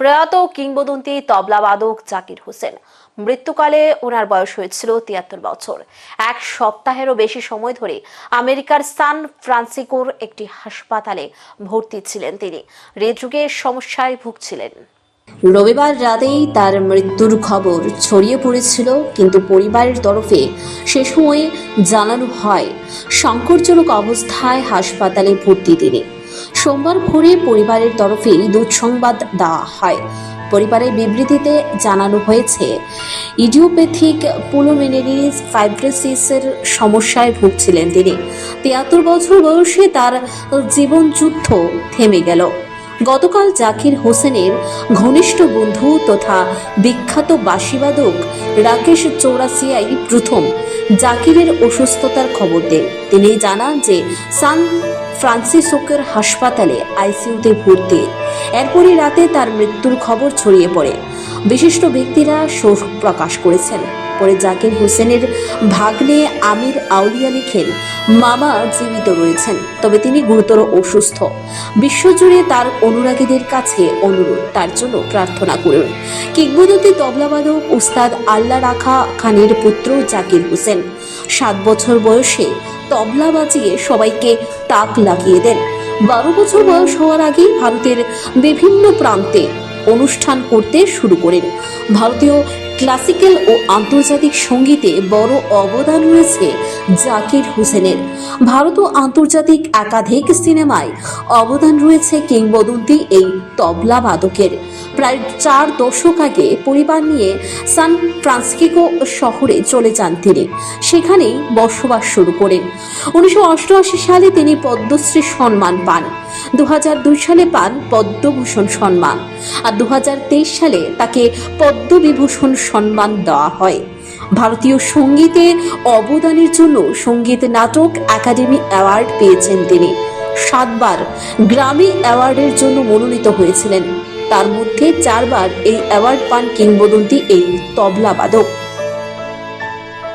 প্রয়াত কিংবদন্তি তবলাবাদক জাকির হোসেন। মৃত্যুকালে ওনার বয়স হয়েছিল তিয়াত্তর বছর। এক সপ্তাহেরও বেশি সময় ধরে আমেরিকার সান ফ্রান্সিকোর একটি হাসপাতালে ভর্তি ছিলেন তিনি। হৃদরোগের সমস্যায় ভুগছিলেন। রবিবার রাতেই তার মৃত্যুর খবর ছড়িয়ে পড়েছিল, কিন্তু পরিবারের তরফে সে সময়ে জানানো হয়, সংকটজনক অবস্থায় হাসপাতালে ভর্তি তিনি। সোমবার ভোরে পরিবারের তরফে দুঃসংবাদ দেওয়া হয়। পরিবারের বিবৃতিতে জানানো হয়েছে, ইডিওপ্যাথিক পুলোমিনারিস ফাইব্রোসিসের সমস্যায় ভুগছিলেন তিনি। তিয়াত্তর বছর বয়সে তার জীবন যুদ্ধ থেমে গেল। গতকাল জাকির হোসেনের ঘনিষ্ঠ বন্ধু তথা বিখ্যাত বাসিবাদক রাকেশ চৌরাসিয়াই প্রথম জাকিরের অসুস্থতার খবর দেন। তিনি জানান যে সান ফ্রান্সিসকোর হাসপাতালে আইসিইউতে ভর্তি। এরপরই রাতে তার মৃত্যুর খবর ছড়িয়ে পড়ে। বিশিষ্ট ব্যক্তিরা শোক প্রকাশ করেছেন। পরে জাকির হোসেনের ভাগ্নে আমির আউলিয়া লিখেন মামা জীবিত রয়েছেন, তবে তিনি গুরুতর অসুস্থ। বিশ্বজুড়ে তার অনুরাগীদের কাছে অনুরোধ, তার জন্য প্রার্থনা করুন। কিংবদন্তি তবলাবাদক উস্তাদ আল্লাহ রাখা খানের পুত্র জাকির হোসেন। সাত বছর বয়সে তবলা বাজিয়ে সবাইকে তাক লাগিয়ে দেন। বারো বছর বয়স হওয়ার আগেই ভারতের বিভিন্ন প্রান্তে অনুষ্ঠান করতে শুরু করেন। ভারতীয় ক্লাসিক্যাল ও আন্তর্জাতিক সঙ্গীতে বড় অবদান রয়েছে জাকির হোসেনের। ভারত ও আন্তর্জাতিক একাধিক সিনেমায় অবদান রয়েছে কিংবদন্তি এই তবলা বাদকের প্রায় চার দশক আগে পরিবার নিয়ে সান ফ্রান্সিসকো শহরে চলে যান তিনি। সেখানেই বসবাস শুরু করেন। উনিশশো অষ্টআশি সালে তিনি পদ্মশ্রী সম্মান পান। দু হাজার দুই সালে পান পদ্মভূষণ সম্মান। আর দু হাজার তেইশ সালে তাকে পদ্মবিভূষণ সম্মান দেওয়া হয়। ভারতীয় সঙ্গীতে অবদানের জন্য সংগীত নাটক একাডেমি অ্যাওয়ার্ড পেয়েছেন তিনি। সাতবার গ্রামি অ্যাওয়ার্ডের জন্য মনোনীত হয়েছিলেন। তার মধ্যে চারবার এই অ্যাওয়ার্ড পান কিংবদন্তি এই তবলা বাদক।